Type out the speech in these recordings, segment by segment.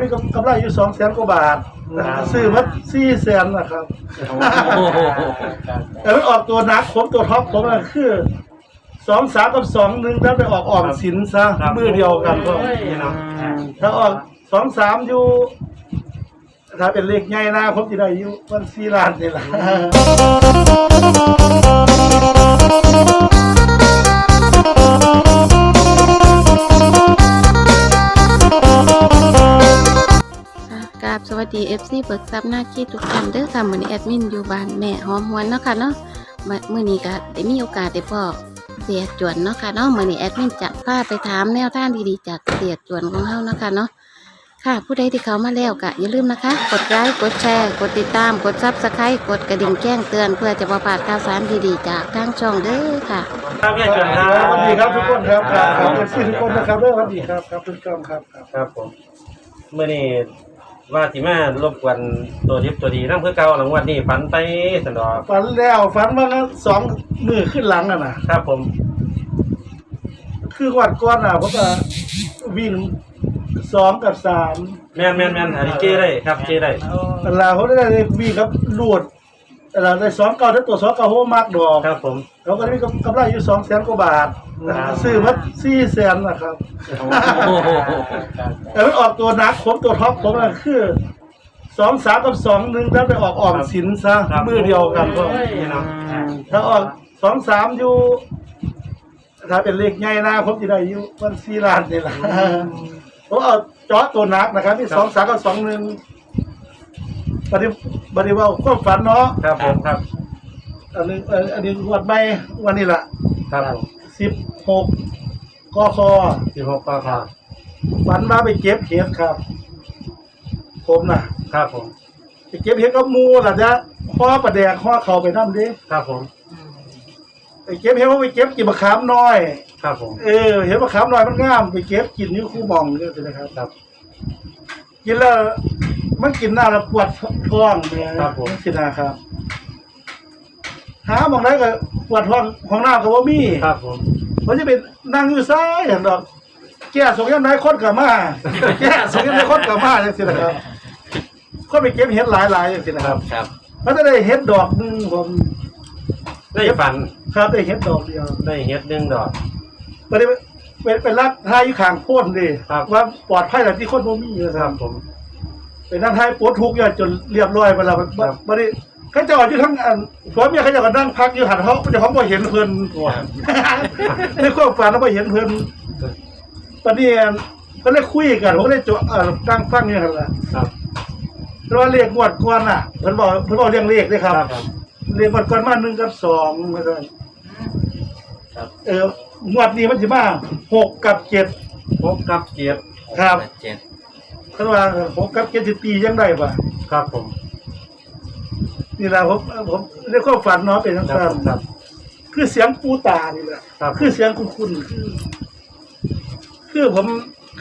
ได้กำไรอยู่สองแสนกว่าบาทครับซื้อมาสี่แสนนะครับ โอ้โหแต่มันออกตัวหนักผมตัวท็อปผมอะคือสองสามกับสองหนึ่งถ้าไปออกออมสินซะครับ มือเดียวกันก็โอ้ยเนาะถ้าออกสองสามอยู่ ถ้าเป็นเลขใหญ่นะผมจะได้อยู่วันสี่ล้านนี่แหละค่ะ ราบสวัสดี FC เบิกทรัพย์หน้าขี้ทุกท่านเด้อค่ะมือนี้แอดมินอยู่บ้านแม่หอมหวนเนาะค่ะเนาะมื้อนี้ก็ได้มีโอกาสได้พ่อเสียจวนเนาะค่ะเนาะมือนี้แอดมินจะพาไปถามแนวทางดีๆจากเสียจวนของเฮาเนาะค่ะเนาะค่ะผู้ใดที่เขามาแล้วก็อย่าลืมนะคะ กดไลค์กดแชร์ กดติดตาม กด Subscribe กดกระดิ่งแจ้งเตือน เพื่อจะบ่พลาดข่าวสารดีๆจากทางช่องเด้อค่ะครับพี่สเชิญครับวัสดีครับทุกคนครับครับครับเอฟซีทุกคนนะครับด้วยสวัสดีครับครับทุกท่านครับครับครับผมเมื่อนี้ ว่าสิมารบกวนตัวทิพย์ตัวดีนั่งเพื่อเก่าหลังวันนี้ฝันไปสันดอกฝันแล้วฝันว่างั้นสองมือขึ้นหลังอะนะครับผม คือวัดก้อนอะผมก็วิ่งสองกับสามแม่นแม่นแม่นอันนี้เจ้ได้ครับเจ้ได้เวลาเขาได้วิ่งครับลูด เวลาได้สองเก้าถ้าตัวสองเก้าเขามากดอก ครับผม เขาก็ได้กำไรอยู่สองแสนกว่าบาทครับ ซื้อมาสี่แสนนะครับ โอ้โหแต่มันออกตัวหนักผมตัวท็อปผมอะคือสองสามกับสองหนึ่งถ้าไปออกออมสินซะครับ มือเดียวกันก็โอ้ยเนาะถ้าออกสองสามอยู่ ถ้าเป็นเลขใหญ่นะผมจะได้อยู่วันสี่ล้านนี่แหละผมเอาเจาะตัวหนักนะครับที่สองสามกับสองหนึ่ง ปฏิบัติว่าก็ฝันเนาะครับผมครับ อันนี้เอ่ออันนี้งวดใหม่วันนี้แหละครับผมสิบหกกคสิบหกก็ครับฝันมาไปเก็บเห็ดครับ ผมน่ะครับผมไปเก็บเห็ดกับหมูล่ะจ้ะห่อประแดกห่อเขาไปน้ำดิครับผมไปเก็บเห็ดว่าไปเก็บกินมะขามน้อย ครับผมเออเห็นมะขามน้อยมันงามไปเก็บกินนี่คู่หมองนี่สินะครับ ครับ กินแล้ว มันกินหน้าแล้วปวดท้องเนี่ยสินะครับ หาหมองได้ก็ปวดท้องของหน้าก็ว่ามีครับผมผมจะเป็นนั่งอยู่ซ้ายอย่างดอก แก่สงยังไงคนกับมา แก่สงยังไงคนกับมาอย่างสินะครับคนไปเก็บเห็ดหลายหลายๆอย่างสินะคครัรับบครับ มันจะได้เห็ดดอกหนึงผมได้ฝันครับได้เห็ดดอกเดียวได้เฮ็ดหนึ่งดอกไม่ได้เป็นเป็นรักทายอยู่ข้างโพ้นดิครับ ว่าปลอดภัยแต่ที่คนบ่มีนะคครัรับบผม เป็นนั่งทายปวดทุกข์อย่างจนเรียบร้อยไปแล้วครับบัดนี้เขาเจะอยู่ทั้งอันผัวเมียเขาเจะก็นั่งพักอยู่หันเขาเจะของบ่เห็นเพิ่นตัวในความฝันเราบ่เห็นเพิ่นตอนนี้ก็เลยคุยกันผมก็เลยจเอ่อตั้งฟังอยู่หั่นล่ะครับเพราะว่าเลขงวดก่อนน่ะเพิ่นบอกเพิ่นบอกเรื่องเลขด้วยครับครับเลขงวดก่อนมา1กับ2ว่าซั่นครับเอองวดนี้มันสิมา6กับ7พบกับเจี๊ยบครับ เจ็ด เพิ่นว่า6กับ7สิตียังได้บ่ครับผมนี่ล่ะผมผมในความฝันเนาะเป็นจังครับซั่นผมครับ คือเสียงปูตานี่แหละครับคือเสียงคุ้นๆคือคือผม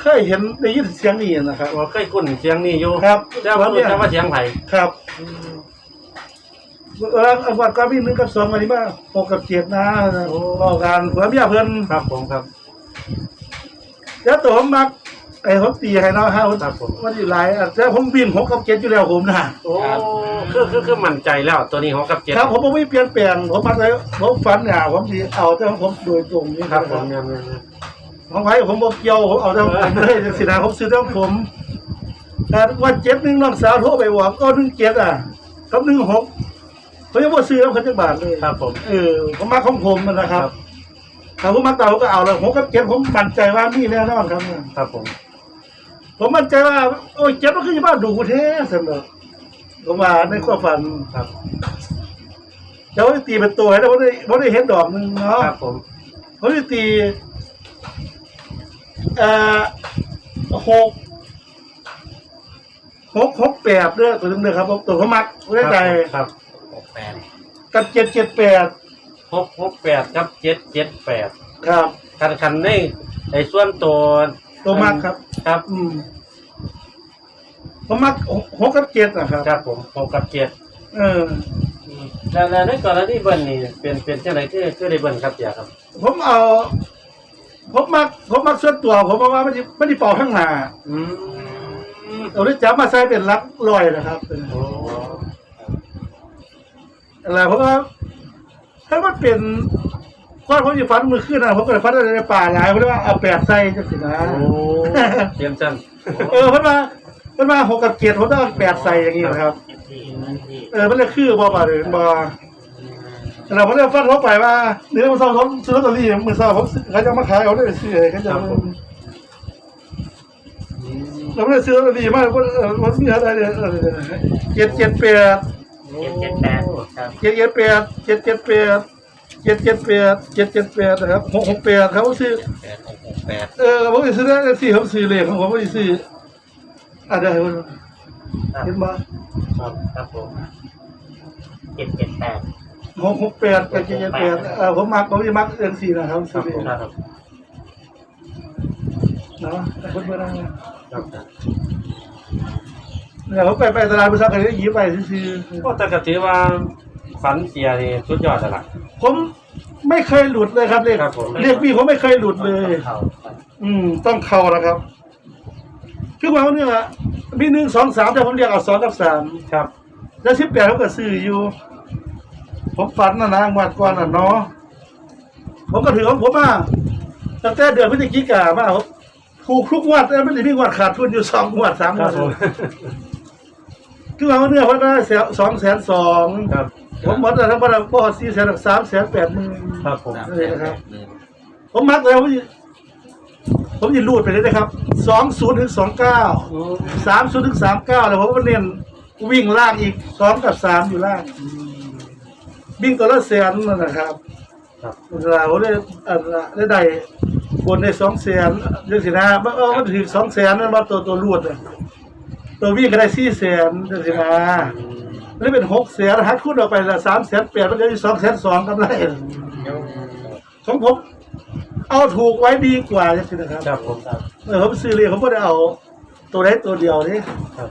เคยเห็นได้ยินเสียงนี้นะครับว่าเคยคุ้นเสียงนี้อยู่ครับแต่ว่ารู้แต่ว่าเสียงไผครับเอออันวัดก็มีหนึ่งกับสองวันนี้มาหกกับเจ็ดนะบอกกันเพื่อเมียเพื่อนครับผมครับแล้วตัวผมมัก ไอ้ผมตีให้เนาะฮะครับผม วันที่หลายอะแต่ผมวิ่งหกกับเจ็ดอยู่แล้วผมนะโอ้ คือคือคือมั่นใจแล้วตัวนี้หกกับเจ็ดครับผมผมไม่เปลี่ยนแปลงผมมักเลยผมฝันเนี่ยผมสิเอาแต่ของผมโดยตรงนี่ครับผมเนี่ยเนี่ยเนี่ย ของไว้ผมบอกเกี่ยวผมเอาแต่ของผมเลยจังสินะผมซื้อแต่ของผมแต่วันเจ็ดหนึ่งน้องสาวโทรไปบอกก็หนึ่งเจ็ดอะกับหนึ่งหกเขายังบ่ซื้อแล้วเขาจะบาทเลยครับผม เออผมมาของผมมันนะครับถ้าผมมาเต่าผมก็เอาแล้วผมก็เก็บผมมั่นใจว่ามีแน่นอนครับเนี่ย ครับผม ผมมั่นใจว่า โอ้ยเจ็บมันคือจะมาดูแท้สำหรับผมว่าในความฝันครับเดี๋ยวผมจะตีเป็นตัวให้แล้วผมได้ผมได้เห็นดอกหนึ่งเนาะครับผมผมจะตีเอ่อหกหกหกแปดเด้อตัวนึงเด้อครับผมตัวเขามักไม่ได้ใจครับหกแปดกับเจ็ดเจ็ดแปดหกหกแปดครับเจ็ดเจ็ดแปดครับคันคันในไอ้ส่วนตัว ตัวมักครับ ครับ อืมผมมักหกกับเจ็ดนะครับ ครับผมหกกับเจ็ดเออแล้วแล้วในกรณีเบิ้ลนี่เป็นเป็นเจ้าไหนคือคือได้เบิ้ลครับเจ้าครับ ผมเอาผมมักผมมักส่วนตัว ผมว่ามันจะมันจะเป่าข้างหน้าอืมเอาได้จับมาใส่เป็นหลักลอยนะครับโอ้อะไรเพราะว่าถ้ามันเป็น ก้อนผมจะฟันมือขึ้นนะผมก็เลยฟันในป่าหลายเพราะว่าเอาแปดใส่จังสินะโอ้เตรียมจันเออเพราะว่าเพราะว่าหกกับเกียรติผมต้องเอาแปดใส่อย่างนี้นะครับ เออมันเลยคือบอบ่าหรือบอเราผมเลยฟันเขาไปว่าเนื้อมันเศร้าเขาซื้อลอตเตอรี่มือเศร้าเขาเขาจะมาขายเอาได้ซื้อเลยเขาจะเราไม่ได้ซื้อลอตเตอรี่มากเพราะเออมันมีอะไรเนี่ยเจ็ดเจ็ดแปดเจ็ดเจ็ดแปดครับเจ็ดเจ็ดแปดเจ็ดเจ็ดแปด เจ็ดเจ็ดแปดเจ็ดเจ็ดแปดนะครับหกหกแปดเขาซื้อแปดหกหกแปดเออผมจะซื้อได้สี่เขาซื้อเลยของผมไม่ได้ซื้ออะได้เห็นไหมครับครับผมเจ็ดเจ็ดแปดหกหกแปดกับเจ็ดเจ็ดแปดเออผมมักผมจะมักเรื่องสี่นะครับซื้อเลยครับเนาะแต่คนเมื่อนั้นเนี่ยครับเนี่ยผมไปไปตลาดไปซักกันได้ยิ้มไปซื้อก็แต่ก็ถือว่าฝันเสียนี่สุดยอดแล้วล่ะๆ ผมไม่เคยหลุดเลยครับเลขครับผม เลขพี่ผมไม่เคยหลุดเลย เขาครับอืม ต้องเข้าแล้วครับ คือว่าเนี่ยมีหนึ่งสองสามแต่ผมเรียกเอาสองกับสามครับแล้วสิบแปดเขาก็ซื้ออยู่ ผมฝันนะนะงวันก่อนน่ะเนาะผมก็ถือของผมมาตั้งแต่เดือนพฤศจิกามาผมถูกทุกงวดแล้วไม่ได้มีงวดขาดทุนอยู่สองงวดสามคงรัวบดผม คือว่าเนี่ยเขาได้สองแสนสองครับผมหมดแล้วทั้งหมดก็สี่แสนสามแสนแปดหมื่นครับผมเลยนะครับ ผมมักเลยผมจะผมจะรูดไปเลยนะครับสองศูนย์ถึงสองเก้าสามศูนย์ถึงสามเก้าแล้วผมก็เน้นวิ่งล่างอีกสองกับสามอยู่ล่างวิ่งตัวละแสนนั่นนะครับครับเราได้เอ่อได้ได้บนในสองแสนเรื่องสินะเออมันถึงสองแสนนั่นมาตัวตัวรูดอะ ตัววิ่งก็ได้สี่แสนเรื่องสินะแล้วเป็นหกแสนหักคูณออกไปละสามแสนแปดมันจะอยู่สองแสนสองกันได้ของผมเอาถูกไว้ดีกว่าจังสินะครับครับผมเออผมซื้อเลยผมก็ได้เอาตัวได้ตัวเดียวนี่ครับ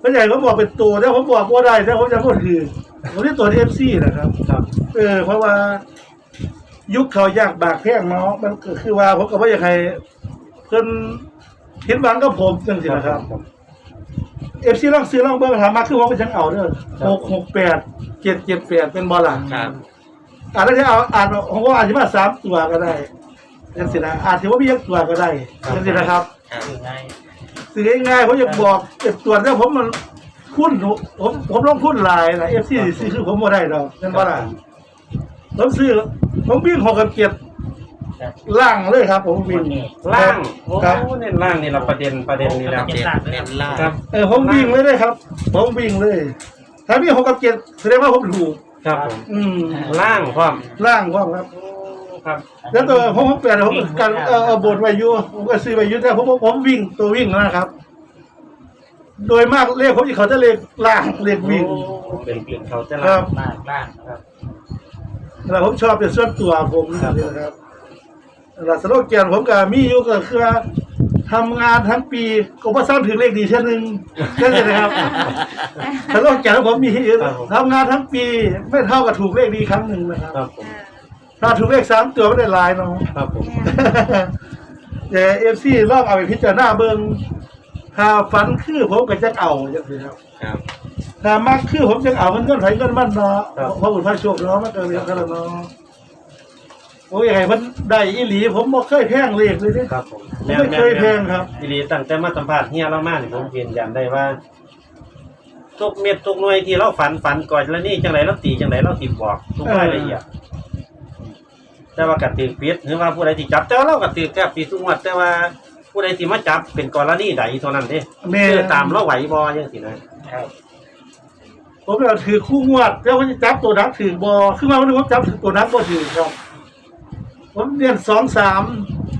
ไม่ใหญ่ผมบอกเป็นตัวแล้วผมบอกว่าได้แล้วผมจะพูดคือผมที่ตัวเอฟซีนะครับครับ เออ เพราะว่า ยุคเขายากบากแพงเนาะมันก็คือว่าผมก็ว่าอยากให้เพิ่นเห็นหวังกับผมจังสินะครับ เอฟซีลองซื้อลองเบิ่งถามมาคือว่าเป็นจังเอาเด้อหกหกแปดเจ็ดเจ็ดแปดเป็นบอลล่ะครับอ่านแล้วที่เอาอ่านผมว่าอาจจะมาสามตัวก็ได้จังสินะอาจจะว่ามียักตัวก็ได้จังสินะครับครับง่ายซื้อง่ายๆผมอยากบอกเก็บตัวแล้วผมมันคุ้นหนูผมผมลงทุนหลายนะเอฟซีซื้อคือผมบ่ได้ดอกนั่นว่าล่ะผมซื้อผมวิ่งหกกับเจ็ด ครับล่างเลยครับ ผมวิ่งล่างโอ้ครับเน้นล่างนี่เราประเด็นประเด็นนี่แล้วเจ็ดเล่นล่างครับเออผมวิ่งเลยเลยครับ ผมวิ่งเลย ถ้ามีหกกับเจ็ดแสดงว่าผมถูกครับผมอืมล่างพร้อมล่างว่างครับครับแล้วตัวผมผมเปลี่ยนผมกันเออเออบทไวายุผมก็ซื้อไวายุแต่ผมผมผมวิ่งตัววิ่งนะครับ โดยมากเลขผมจะเขาจะเลขล่างเลขวิ่งโอ้เป็นเปลี่ยนเขาจะครัล่าบงล่างล่างครับแล้วผมชอบเป็นส่วนตัวผมครับนะครับแล้วสโลแกนผมกับมีอยู่ก็คือว่าทำงานทั้งปีก็บ่สร้างถึงเลขดีเช่นหนึ่งแค่นี้นะครับสโลแกนของผมมีอยู่ทำงานทั้งปีไม่เท่ากับถูกเลขดีครั้งหนึ่งนะครับครับผมถ้าถูกเลขสามตัวไม่ได้หลายเนาะครับผมแต่เอฟซีลองเอาไปพิจารณาเบิ่งถ้าฝันคือผมก็จะเอาจังซี่ครับครับถ้ามักคือผมจะเอามันเงินไผเงินมันเนาะเพราะบุญพระโชคเนาะมันก็เรียกกันแล้วเนาะ โอ้ยไงมันได้อีหลีผมบ่เคยแพงเลขเลยเด้ครับผมผมไม่เคยแพงครับ ทีนี้ตั้งแต่มาสัมภาษณ์เฮียเรามาเนี่ยผมยืนยันได้ว่า ทุกเม็ดทุกหน่วยที่เราฝันฝันก่อนแล้วนี่จังไรเราตีจังไรเราตีบอกทุกรายละเอียดแต่ว่ากติกปิดหรือว่าผู้ใดที่จับ แต่ว่าเรากติกแทบตีทุกงวดแต่ว่าผู้ใดที่มาจับเป็นกรณีใดเท่านั้นเด้แม่คือตามเราไหวบ่ยังสินะครับผมเอาถือคู่งวดแล้วผมจะจับตัวนักถือบ่คือมาวันนึงผมจับตัวนักบ่ถือครับ ผมเรียนสองสาม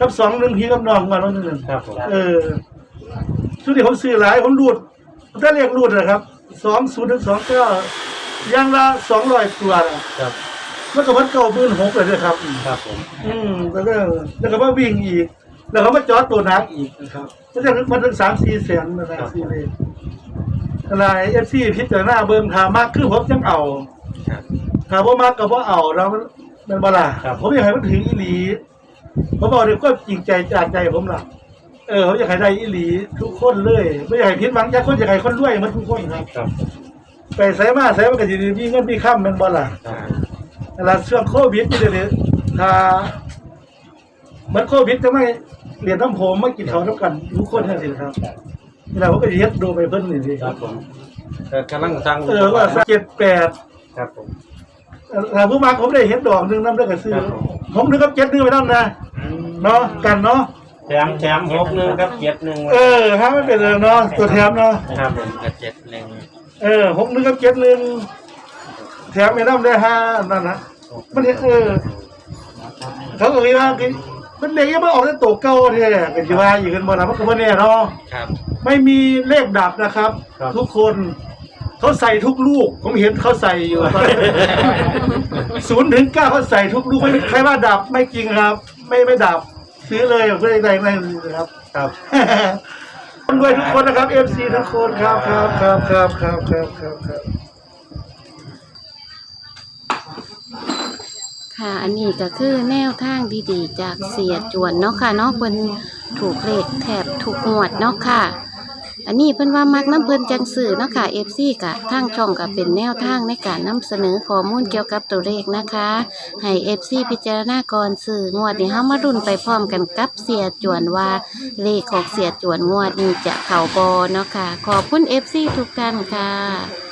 กับสองหนึ่งพี่กับน้องมาแล้วนึงครับผมเออชุดที่ผมซื้อหลายผมรูดถ้าเรียกรูดนะครับสองศูนย์ถึงสองเก้าอย่างละสองร้อยตัวนะครับมันก็วัดเก้าหมื่นหกเลยนะครับครับผมอืมแล้วก็แล้วก็มาวิ่งอีก แล้วก็มาจอดตัวนักอีกนะครับก็จะมันถึงสามสี่แสนนะครับสี่เลยอะไรเอฟซีพิจารณาเบิ่งถามมากคือผมจังเอาครับถามว่ามากก็บ่เอาแล้วมั นมันบ่ล่ะผมอยากให้มันถึงอีหลีผมบอกเลยก็จริงใจจากใจผมล่ะ เออเขาอยากให้ได้อีหลีทุกคนเลย ไม่อยากให้พิษหวังจากคนอยากให้คนรวยหมันทุกคนครับ ครับไปใส่มาใส่มันก็จะมีเงินมีค่ำแมันบ่ล่ะครับเวลาช่วงโควิดนี่เดี๋ยวนี้ถ้าเหมือนโควิดจะไม่เรียนน้ำผมมากินเขาวแล้วกันทุกคนทั้งสิ้นครับเวลาเขาก็จะเฮ็ดดูไปเพิ่นนี่สิครับผมเอ่อกำลังสั่งเออว่าสักเจ็ดแปดครับผม ถ้าผู้มาผมได้เฮ็ดดอกหนึงน้ำได้ก็ซื้อครับผมผมนึกกับเจ็ดนึงไปนั่นนะเนาะกันเนาะแถมแถมหกหนึ่งครับเจ็ดหนึ่งเออถ้าไม่เป็นเลยเนาะตัวแถมเนาะครับผมกับเจ็ดหนึ่งเออหกหนึงกับเจ็ดหนึงแถมไม่น้ำได้ห้านั่นนะมันเห็นเออเขาก็คิดว่าคือมันเด็กยังไม่ออกจากตัวเก่าแท้กันอยู่ว่าอยู่กันบ่นะมันก็บ่แน่เนาะครับไม่มีเลขดับนะครับ ทุกคน เขาใส่ทุกลูก ผมเห็นเขาใส่อยู่ศูนย์ถึงเก้าเขาใส่ทุกลูกไม่ใครว่าดับไม่จริงครับ ไม่ไม่ดับ ซื้อเลยเพื่ออะไรไม่นะครับครับคนด้วยทุกคนนะครับเอฟซีทุกคนครับครับครับครับครับครับครับครับค่ะ อันนี้ก็คือแนวทางดีๆ จากเสียจวนเนาะค่ะเนาะเพิ่นถูกเลขแถบถูกงวดเนาะค่ะ อันนี้เพิ่นว่ามักน้ำเพิ่นจังสื่อเนาะค่ะ FC กะทางช่องก็เป็นแนวทางในการนำเสนอข้อมูลเกี่ยวกับตัวเลขนะคะให้ FC พิจารณากรสื่องวดนี้เฮามารุ่นไปพร้อมกันกับเสียจวนว่าเลขของเสียจวนงวดนี้จะเข่าบอเนาะค่ะขอบคุณ FC ทุกท่านค่ะ